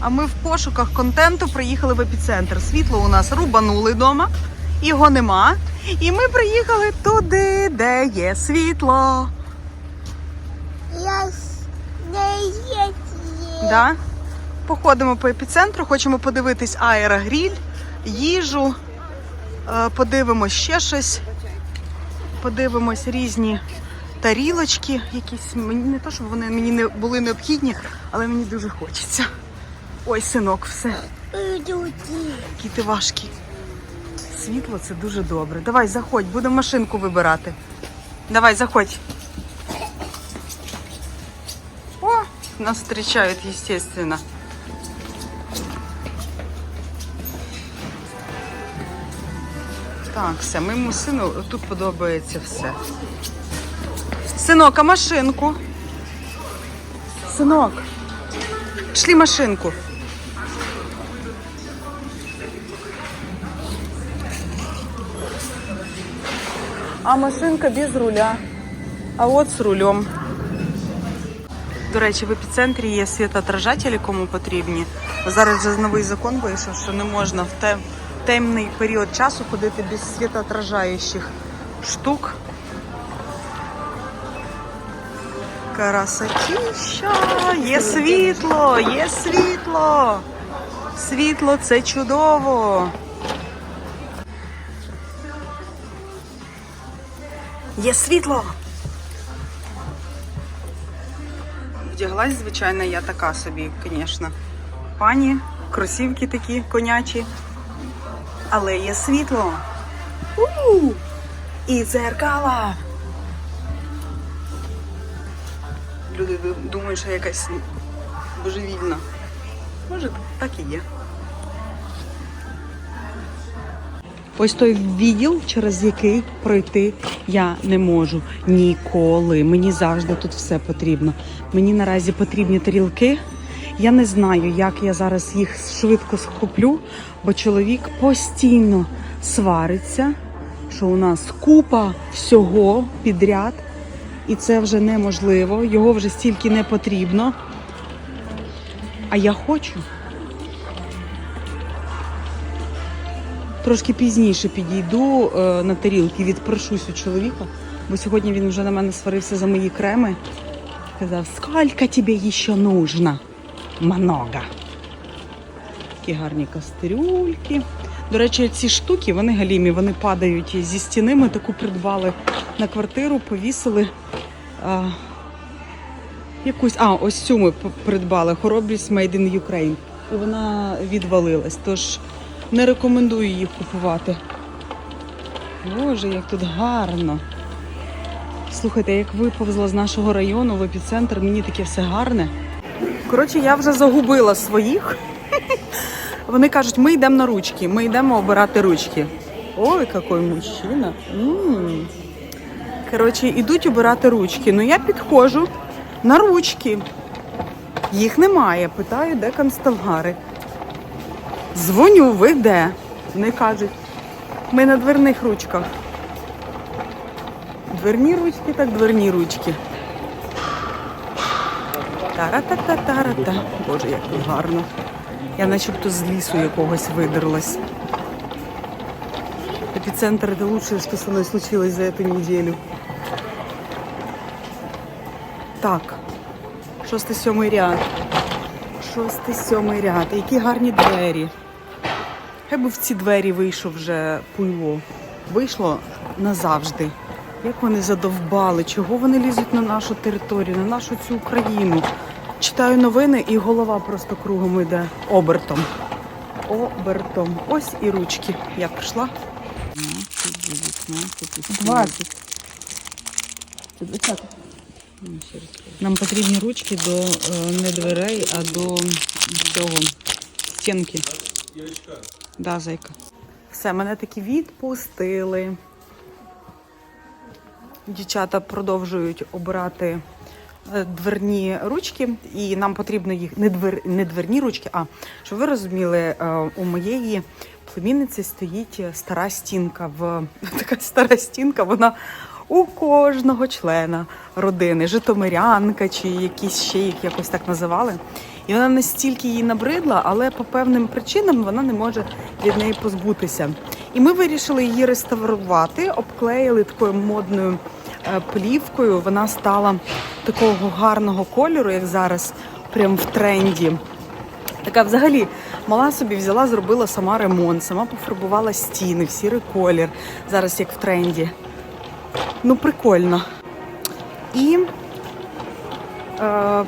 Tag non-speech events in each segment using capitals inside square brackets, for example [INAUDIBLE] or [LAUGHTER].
А ми в пошуках контенту приїхали в епіцентр. Світло у нас рубанули вдома, його нема. І ми приїхали туди, де є світло. Я не є. Да? Походимо по епіцентру, хочемо подивитись аерогріль, їжу, е, подивимось ще щось, подивимось різні тарілочки, якісь мені не то, щоб вони мені не були необхідні, але мені дуже хочеться. Ой, синок, все, Люди. які ти важкі. Світло це дуже добре. Давай, заходь, будемо машинку вибирати. Давай, заходь. О, нас встречают, естественно. Так, все, моєму сину тут подобається все. Синок, а машинку? Синок, пішли машинку. А машинка без руля. А от з рулем. До речі, в епіцентрі є світоотражателі, кому потрібні. Зараз вже новий закон вийшов, що не можна в тем- темний період часу ходити без світоотражаючих штук. Красотіща! Є світло! Є світло! Світло це чудово! Є світло! Вдяглась, звичайно, я така собі, звісно. Пані, кросівки такі конячі. Але є світло. У-у-у! І дзеркала. Люди думають, що я якась божевільна. Може, так і є. Ось той відділ, через який пройти я не можу ніколи. Мені завжди тут все потрібно. Мені наразі потрібні тарілки. Я не знаю, як я зараз їх швидко схоплю, бо чоловік постійно свариться, що у нас купа всього підряд, і це вже неможливо. Його вже стільки не потрібно. А я хочу. Трошки пізніше підійду е, на тарілки, відпрошусь у чоловіка, бо сьогодні він вже на мене сварився за мої креми. Казав, скільки тобі ще нужно? Много. Такі гарні кастрюльки. До речі, ці штуки, вони галімі, вони падають зі стіни. Ми таку придбали на квартиру, повісили. А, якусь, а, ось цю ми придбали. Хоробрість Made in Ukraine. І вона відвалилась. Тож не рекомендую їх купувати. Боже, як тут гарно. Слухайте, як виповзла з нашого району в епіцентр, мені таке все гарне. Коротше, я вже загубила своїх. [LAUGHS] Вони кажуть, ми йдемо на ручки, ми йдемо обирати ручки. Ой, який мужчина. Коротше, ідуть обирати ручки. Ну я підходжу на ручки. Їх немає. Питаю, де канцтовари. Дзвоню, ви де? Вони кажуть, ми на дверних ручках. Дверні ручки, так дверні ручки. Тара-та-та-тара-та. Боже, як гарно. Я начебто з лісу якогось видерлась. Епіцентр это лучшее, что со мной случилось за эту неделю. Так, шостий сьомий ряд. Шостий сьомий ряд. Які гарні двері. Хай би в ці двері вийшов вже пуйло. Вийшло назавжди. Як вони задовбали, чого вони лізуть на нашу територію, на нашу цю Україну. Читаю новини і голова просто кругом йде обертом. Обертом. Ось і ручки. Я прийшла. 20. Нам потрібні ручки до е, не дверей, а до цього стінки. Да, зайка. Все, мене таки відпустили. Дівчата продовжують обирати е, дверні ручки, і нам потрібно їх не двер, не дверні ручки, а щоб ви розуміли, е, у моєї племінниці стоїть стара стінка. В [LAUGHS] така стара стінка, вона у кожного члена родини, житомирянка чи якісь ще їх якось так називали. І вона настільки їй набридла, але по певним причинам вона не може від неї позбутися. І ми вирішили її реставрувати, обклеїли такою модною е, плівкою. Вона стала такого гарного кольору, як зараз, прям в тренді. Така взагалі мала собі взяла, зробила сама ремонт, сама пофарбувала стіни в сірий колір. Зараз як в тренді. Ну, прикольно. І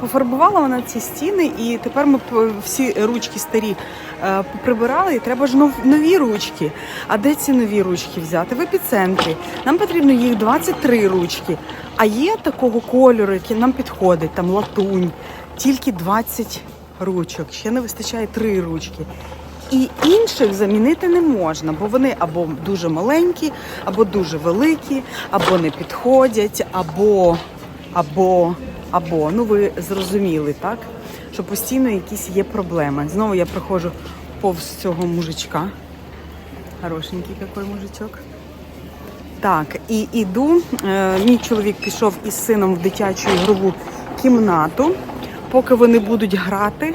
пофарбувала вона ці стіни, і тепер ми всі ручки старі е, прибирали, і треба ж нов- нові ручки. А де ці нові ручки взяти? В епіцентрі. Нам потрібно їх 23 ручки. А є такого кольору, який нам підходить, там латунь, тільки 20 ручок. Ще не вистачає 3 ручки. І інших замінити не можна, бо вони або дуже маленькі, або дуже великі, або не підходять, або, або, або. Ну ви зрозуміли, так? Що постійно якісь є проблеми. Знову я проходжу повз цього мужичка. Хорошенький який мужичок. Так, і іду. Е, мій чоловік пішов із сином в дитячу ігрову кімнату. Поки вони будуть грати,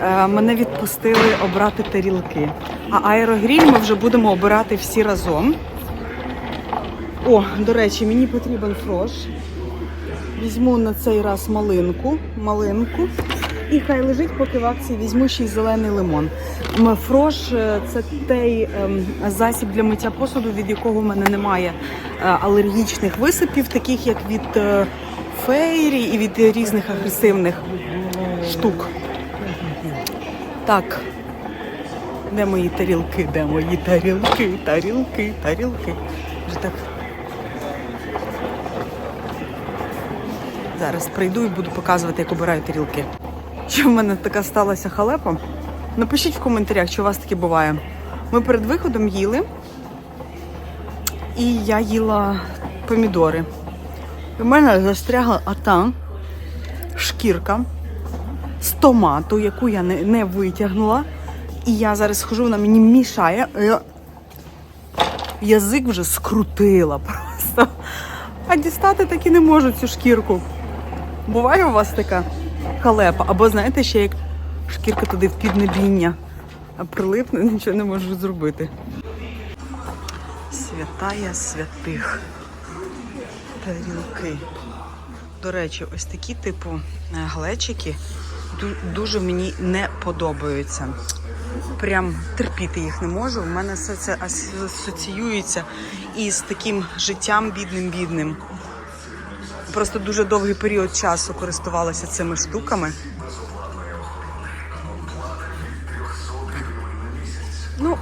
е, мене відпустили обрати тарілки. А аерогріль ми вже будемо обирати всі разом. О, до речі, мені потрібен фрош. Візьму на цей раз малинку, малинку. І хай лежить, поки в акції візьму ще й зелений лимон. Фрош е, це той ем, засіб для миття посуду, від якого в мене немає е, алергічних висипів, таких як від е, фейрі і від різних агресивних штук. Так. Де мої тарілки? Де мої тарілки? Тарілки, тарілки. Вже так. Зараз прийду і буду показувати, як обираю тарілки. Що в мене така сталася халепа? Напишіть в коментарях, чи у вас таке буває. Ми перед виходом їли, і я їла помідори. В мене застрягла ота шкірка з томату, яку я не, не витягнула. І я зараз схожу, вона мені мішає. Я... Язик вже скрутила [LAUGHS] просто. А дістати так і не можу цю шкірку. Буває у вас така халепа? Або знаєте, ще як шкірка туди в піднебіння а прилипне, [LAUGHS] нічого не можу зробити. Святая святих. Тарілки. До речі, ось такі типу е, глечики дуже мені не подобаються. Прям терпіти їх не можу. У мене все це асоціюється із таким життям бідним-бідним. Просто дуже довгий період часу користувалася цими штуками. Ну,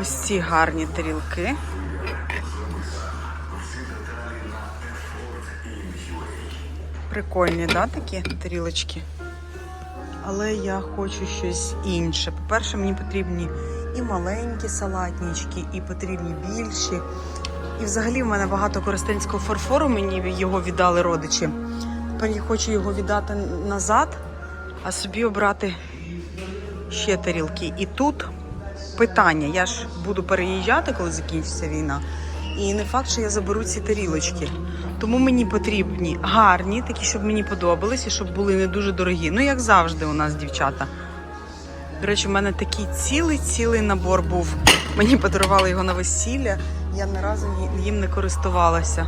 ось ці гарні тарілки. Прикольні, да, такі тарілочки? Але я хочу щось інше. По-перше, мені потрібні і маленькі салатнички, і потрібні більші. І взагалі в мене багато користенського фарфору, мені його віддали родичі. Тепер я хочу його віддати назад, а собі обрати ще тарілки. І тут питання: я ж буду переїжджати, коли закінчиться війна. І не факт, що я заберу ці тарілочки. Тому мені потрібні гарні, такі, щоб мені подобались і щоб були не дуже дорогі. Ну, як завжди, у нас дівчата. До речі, в мене такий цілий-цілий набор був. Мені подарували його на весілля. Я ні разу їм не користувалася.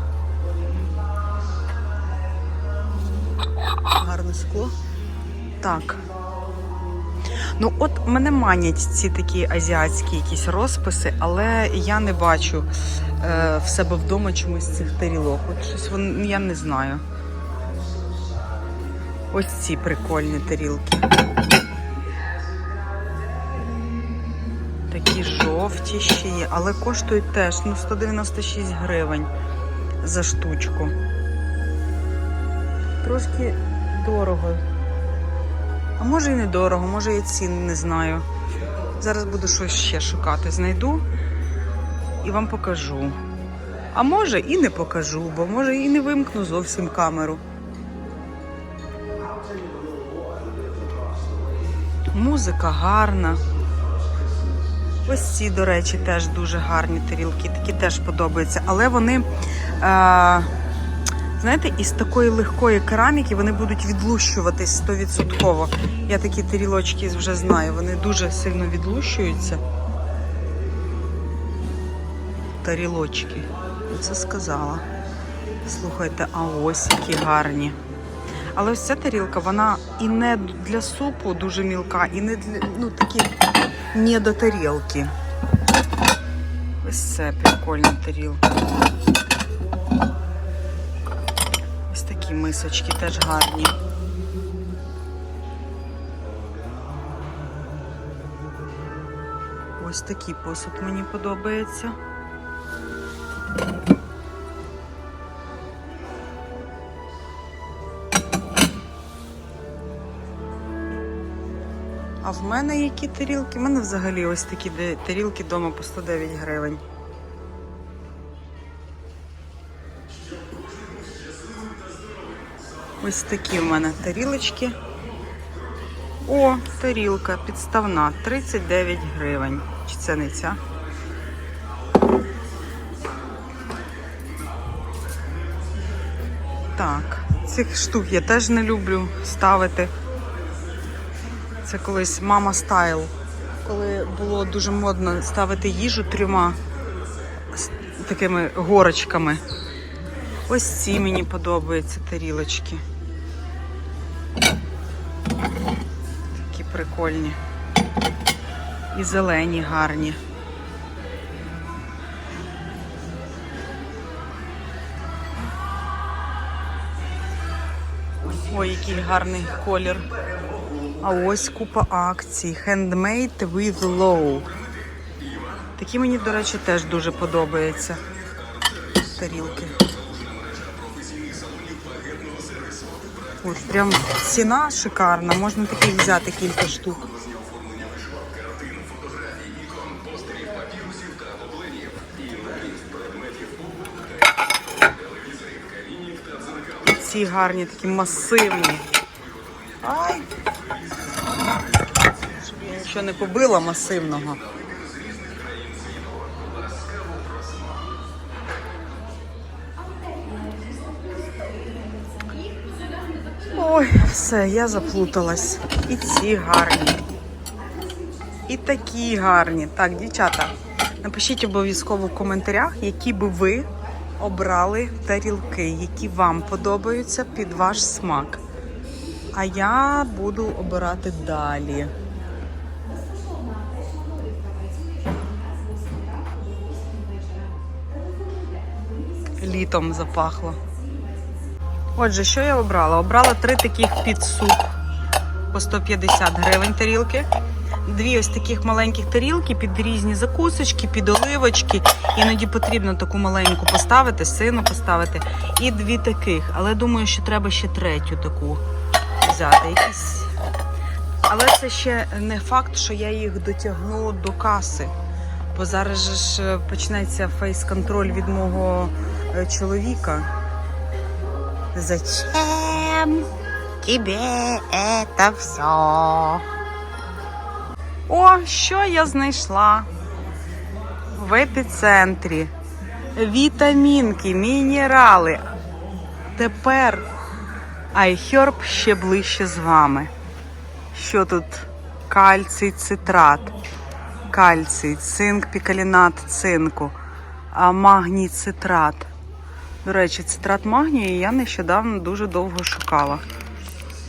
Гарне скло. Так. Ну, от мене манять ці такі азіатські якісь розписи, але я не бачу е, в себе вдома чомусь цих тарілок. От щось вон, я не знаю. Ось ці прикольні тарілки. Такі жовті ще є, але коштують теж ну, 196 гривень за штучку. Трошки дорого. А може і не дорого, може і цін не знаю. Зараз буду щось ще шукати. Знайду і вам покажу. А може і не покажу, бо може і не вимкну зовсім камеру. Музика гарна. Ось ці, до речі, теж дуже гарні тарілки, такі теж подобаються. Але вони, е, Знаєте, із такої легкої кераміки вони будуть відлущуватись 100%. Я такі тарілочки вже знаю, вони дуже сильно відлущуються. Тарілочки. Це сказала. Слухайте, а ось які гарні. Але ось ця тарілка, вона і не для супу дуже мілка, і не для ну такі не до тарілки. Ось це прикольна тарілка. Ось такі мисочки теж гарні. Ось такий посуд мені подобається. В мене які тарілки? У мене взагалі ось такі тарілки вдома по 109 гривень. Ось такі в мене тарілочки. О, тарілка підставна 39 гривень. Чи це не ця? Так, цих штук я теж не люблю ставити. Це колись мама стайл. Коли було дуже модно ставити їжу трьома такими горочками. Ось ці мені подобаються тарілочки. Такі прикольні. І зелені гарні. Ой, який гарний колір. А ось купа акцій. Handmade with low. Такі мені, до речі, теж дуже подобаються. Тарілки. Ось прям ціна шикарна. Можна таких взяти кілька штук. Ці гарні, такі масивні. Ай! Нічого не побила масивного. Ой, все, я заплуталась. І ці гарні. І такі гарні. Так, дівчата, напишіть обов'язково в коментарях, які би ви обрали тарілки, які вам подобаються під ваш смак. А я буду обирати далі. Літом запахло. Отже, що я обрала? Обрала три таких під суп по 150 гривень тарілки. Дві ось таких маленьких тарілки під різні закусочки, під оливочки. Іноді потрібно таку маленьку поставити, сину поставити. І дві таких. Але думаю, що треба ще третю таку взяти. Якісь... Але це ще не факт, що я їх дотягну до каси. Бо зараз ж е, почнеться фейс-контроль від мого е, чоловіка. Зачем тебе это все? О, що я знайшла в епіцентрі. Вітамінки, мінерали. Тепер iHerb ще ближче з вами. Що тут? Кальцій, цитрат, кальцій, цинк, пікалінат цинку, а магній цитрат. До речі, цитрат магнію я нещодавно дуже довго шукала.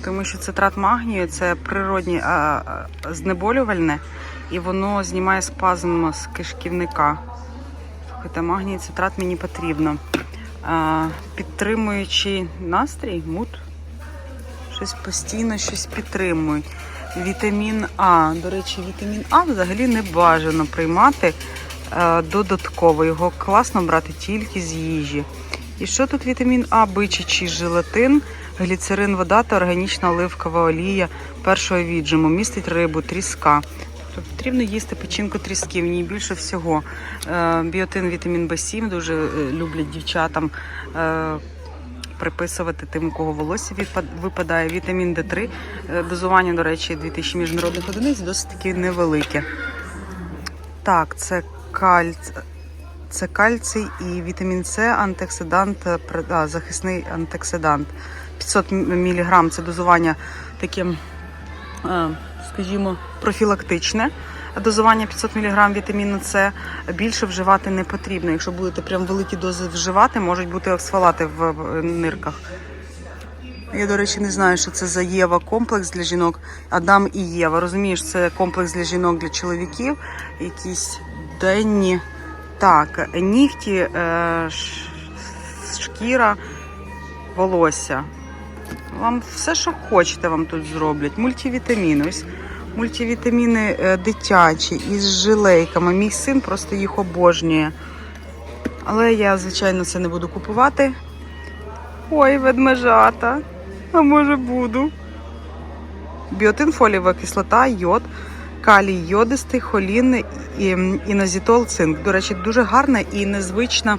Тому що цитрат магнію це природнє а, а, знеболювальне, і воно знімає спазм з кишківника. Слухайте, магній цитрат мені потрібно. А, підтримуючи настрій, мут, щось постійно щось підтримують. Вітамін А. До речі, вітамін А взагалі не бажано приймати е, додатково. Його класно брати тільки з їжі. І що тут вітамін А, бичачий желатин, гліцерин, вода та органічна оливкова олія першого віджиму. Містить рибу, тріска. Тобто потрібно їсти печінку тріски, в ній більше всього. Е, Біотин, вітамін В7 дуже е, люблять дівчатам приписувати тим, у кого волосся випадає. Вітамін Д3. Е, Дозування, до речі, 2000 міжнародних одиниць, досить таки невелике. Так, це кальц... Це кальцій і вітамін С, антиоксидант, е, а, захисний антиоксидант. 500 мг це дозування таке, е, скажімо, профілактичне. Дозування 500 мг вітаміну С більше вживати не потрібно. Якщо будете прям великі дози вживати, можуть бути оксфалати в е, нирках. Я, до речі, не знаю, що це за Єва комплекс для жінок. Адам і Єва. Розумієш, це комплекс для жінок, для чоловіків. Якісь денні. Так, нігті, е, шкіра, волосся. Вам все, що хочете, вам тут зроблять. Мультивітаміни. Ось мультивітаміни е, дитячі із жилейками. Мій син просто їх обожнює. Але я, звичайно, це не буду купувати. Ой, ведмежата. А може буду. Біотин, фолієва кислота, йод, калій йодистий, холін, інозітол, цинк. До речі, дуже гарна і незвична.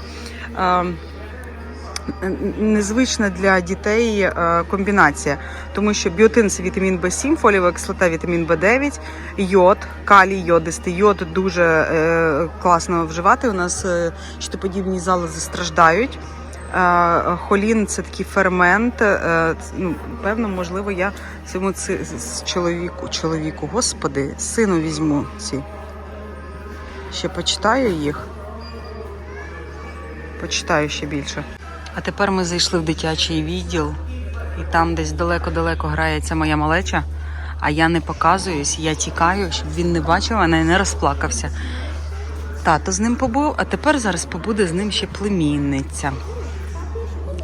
Незвична для дітей е, комбінація, тому що біотин це вітамін В7, фолієва кислота, вітамін В9, йод, калій, йодистий. Йод дуже е, класно вживати. У нас е, щитоподібні залози страждають. Холін це такий фермент. Ну, певно, можливо, я цьому чоловіку, чоловіку, господи, сину візьму ці. Ще почитаю їх. Почитаю ще більше. А тепер ми зайшли в дитячий відділ, і там десь далеко-далеко грається моя малеча, а я не показуюсь, я тікаю, щоб він не бачив мене і не розплакався. Тато з ним побув, а тепер зараз побуде з ним ще племінниця.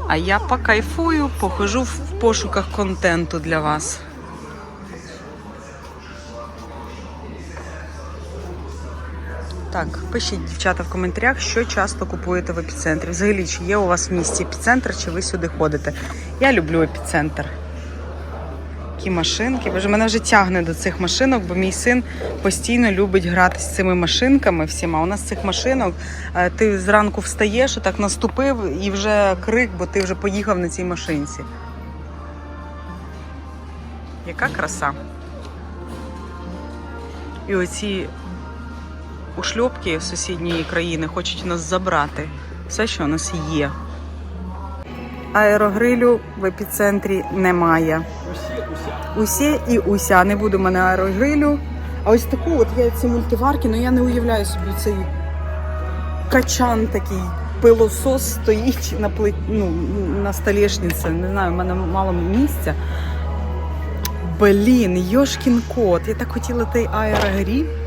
А я покайфую, похожу в пошуках контенту для вас. Так, пишіть, дівчата, в коментарях, що часто купуєте в епіцентрі. Взагалі, чи є у вас в місті епіцентр, чи ви сюди ходите. Я люблю епіцентр. Які машинки. Боже, мене вже тягне до цих машинок, бо мій син постійно любить грати з цими машинками всіма. У нас цих машинок е, ти зранку встаєш, отак наступив і вже крик, бо ти вже поїхав на цій машинці. Яка краса. І оці ушльопки з сусідньої країни хочуть нас забрати. Все, що у нас є. Аерогрилю в епіцентрі немає. Усі і уся. Не буде в мене аерогрилю. А ось таку, от я ці мультиварки, ну я не уявляю собі цей качан такий. Пилосос стоїть на плит... ну, на столешниці. Не знаю, в мене мало місця. Блін, Йошкін кот. Я так хотіла той аерогріль.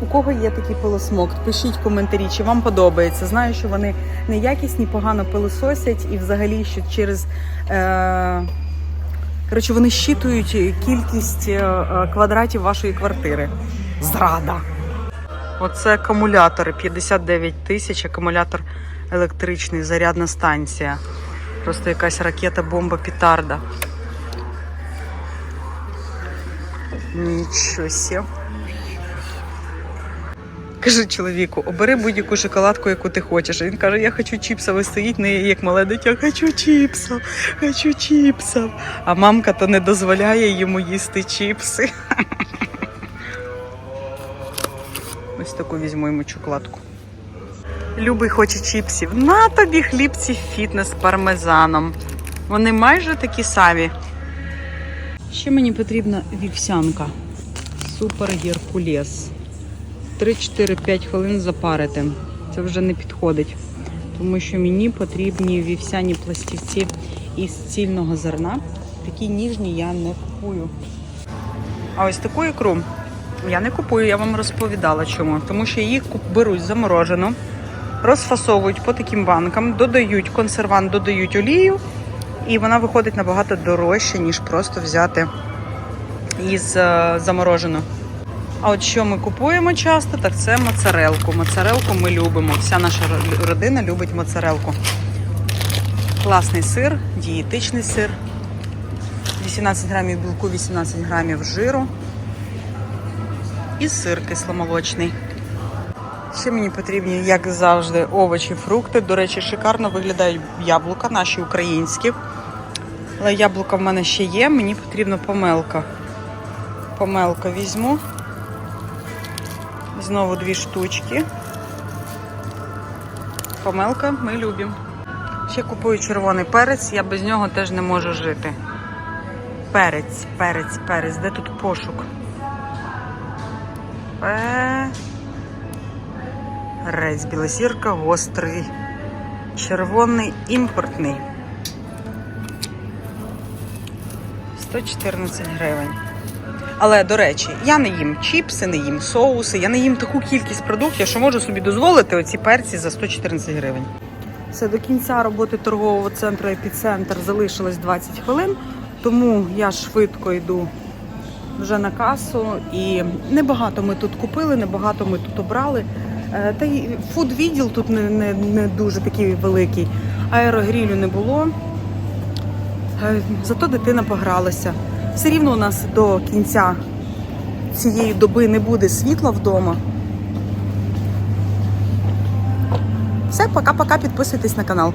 У кого є такий пилосмок? Пишіть коментарі, чи вам подобається. Знаю, що вони неякісні, погано пилососять і взагалі, що через. Е... Коротше, вони щитують кількість е, е, квадратів вашої квартири. Зрада. Оце акумулятори 59 тисяч, акумулятор електричний, зарядна станція. Просто якась ракета, бомба, петарда. Нічого сі. Кажу чоловіку, обери будь-яку шоколадку, яку ти хочеш. Він каже, я хочу чіпсів. І стоїть не як мале дитя, хочу чіпсів, хочу чіпсів. А мамка то не дозволяє йому їсти чіпси. [LAUGHS] Ось таку візьму йому шоколадку. Любий хоче чіпсів. На тобі хлібці фітнес з пармезаном. Вони майже такі самі. Ще мені потрібна вівсянка. Супер геркулес. 3-4-5 хвилин запарити. Це вже не підходить, тому що мені потрібні вівсяні пластівці із цільного зерна. Такі ніжні я не купую. А ось таку ікру я не купую, я вам розповідала чому. Тому що куп- беруть заморожено, розфасовують по таким банкам, додають консервант, додають олію, і вона виходить набагато дорожче, ніж просто взяти із е, заморожену. А от що ми купуємо часто, так це моцарелку. Моцарелку ми любимо. Вся наша родина любить моцарелку. Класний сир, дієтичний сир. 18 грамів білку, 18 грамів жиру. І сир кисломолочний. Ще мені потрібні, як завжди, овочі, фрукти. До речі, шикарно виглядають яблука, наші українські. Але яблука в мене ще є, мені потрібна помелка. Помелка візьму. Знову дві штучки. Помелка ми любимо. Ще купую червоний перець, я без нього теж не можу жити. Перець, перець, перець. Де тут пошук? Перець, білосірка, гострий. Червоний імпортний. 114 гривень. Але, до речі, я не їм чіпси, не їм соуси, я не їм таку кількість продуктів, що можу собі дозволити оці перці за 114 гривень. Все до кінця роботи торгового центру епіцентр залишилось 20 хвилин, тому я швидко йду вже на касу. І небагато ми тут купили, небагато ми тут обрали. Е, Та й фуд-відділ тут не, не, не дуже такий великий. Аерогрілю не було. Е, Зато дитина погралася. Все рівно у нас до кінця цієї доби не буде світла вдома. Все, пока-пока, підписуйтесь на канал.